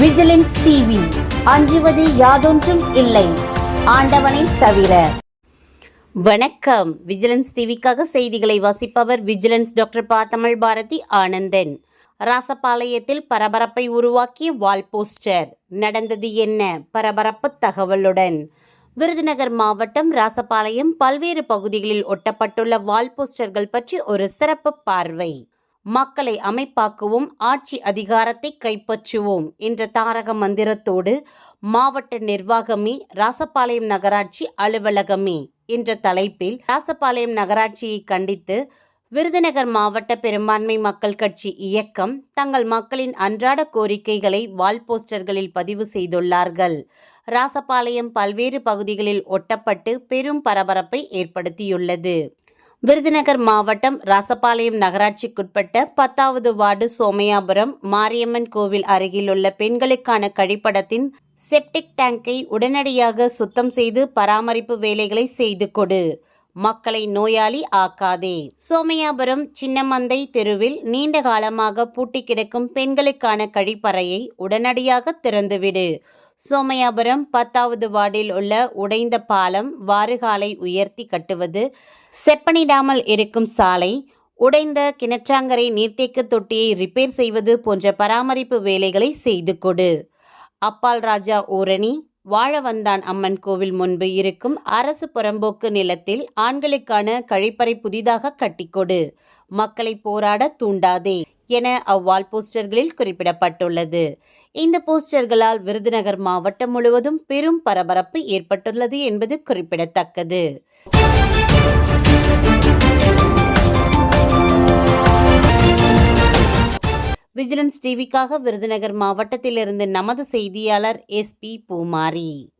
Vigilance TV அஞ்சுவது யாதொன்றும் இல்லை. ஆண்டவனை தவிர. வணக்கம். விஜிலன்ஸ் டிவிக்காக செய்திகளை வாசிப்பவர் விஜிலன்ஸ் டாக்டர் பா தமிழ் பாரதி ஆனந்தன். ராசபாளையத்தில் பரபரப்பை உருவாக்கிய வால் போஸ்டர். நடந்தது என்ன? பரபரப்பு தகவலுடன். விருதுநகர் மாவட்டம் ராசபாளையம் பல்வேறு பகுதிகளில் ஒட்டப்பட்டுள்ள வால் போஸ்டர்கள் பற்றி ஒரு சிறப்பு பார்வை. மக்களை அமைப்பாக்குவோம் ஆட்சி அதிகாரத்தை கைப்பற்றுவோம் என்ற தாரக மந்திரத்தோடு மாவட்ட நிர்வாகமே ராசபாளையம் நகராட்சி அலுவலகமே என்ற தலைப்பில் ராசபாளையம் நகராட்சியை கண்டித்து விருதுநகர் மாவட்ட பெரும்பான்மை மக்கள் கட்சி இயக்கம் தங்கள் மக்களின் அன்றாட கோரிக்கைகளை வால் போஸ்டர்களில் பதிவு செய்துள்ளார்கள். ராசபாளையம் பல்வேறு பகுதிகளில் ஒட்டப்பட்டு பெரும் பரபரப்பை ஏற்படுத்தியுள்ளது. விருதுநகர் மாவட்டம் ராசபாளையம் நகராட்சிக்குட்பட்ட பத்தாவது வார்டு சோமையாபுரம் மாரியம்மன் கோவில் அருகிலுள்ள பெண்களுக்கான கழிப்படத்தின் செப்டிக் டேங்கை உடனடியாக சுத்தம் செய்து பராமரிப்பு வேலைகளை செய்து கொடு. மக்களை நோயாளி ஆக்காதே. சோமையாபுரம் சின்னமந்தை தெருவில் நீண்ட காலமாக பூட்டி கிடக்கும் பெண்களுக்கான கழிப்பறையை உடனடியாக திறந்துவிடு. சோமயாபுரம் பத்தாவது வார்டில் உள்ள உடைந்த பாலம் வாறுகாலை உயர்த்தி கட்டுவது செப்பனிடாமல் இருக்கும் சாலை உடைந்த கிணற்றாங்கரை நீர்த்தேக்க தொட்டியை ரிப்பேர் செய்வது போன்ற பராமரிப்பு வேலைகளை செய்து கொடு. அப்பால் ராஜா ஊரணி வாழவந்தான் அம்மன் கோவில் முன்பு இருக்கும் அரசு புறம்போக்கு நிலத்தில் ஆண்களுக்கான கழிப்பறை புதிதாக கட்டிக்கொடு மக்களை போராட தூண்டாதே. என அவ்வால் போஸ்டர்களில் குறிப்பிடப்பட்டுள்ளது. இந்த போஸ்டர்களால் விருதுநகர் மாவட்டம் முழுவதும் பெரும் பரபரப்பு ஏற்பட்டுள்ளது என்பது குறிப்பிடத்தக்கது. விஜிலன்ஸ் டிவிக்காக விருதுநகர் மாவட்டத்திலிருந்து நமது செய்தியாளர் எஸ் பி பூமாரி.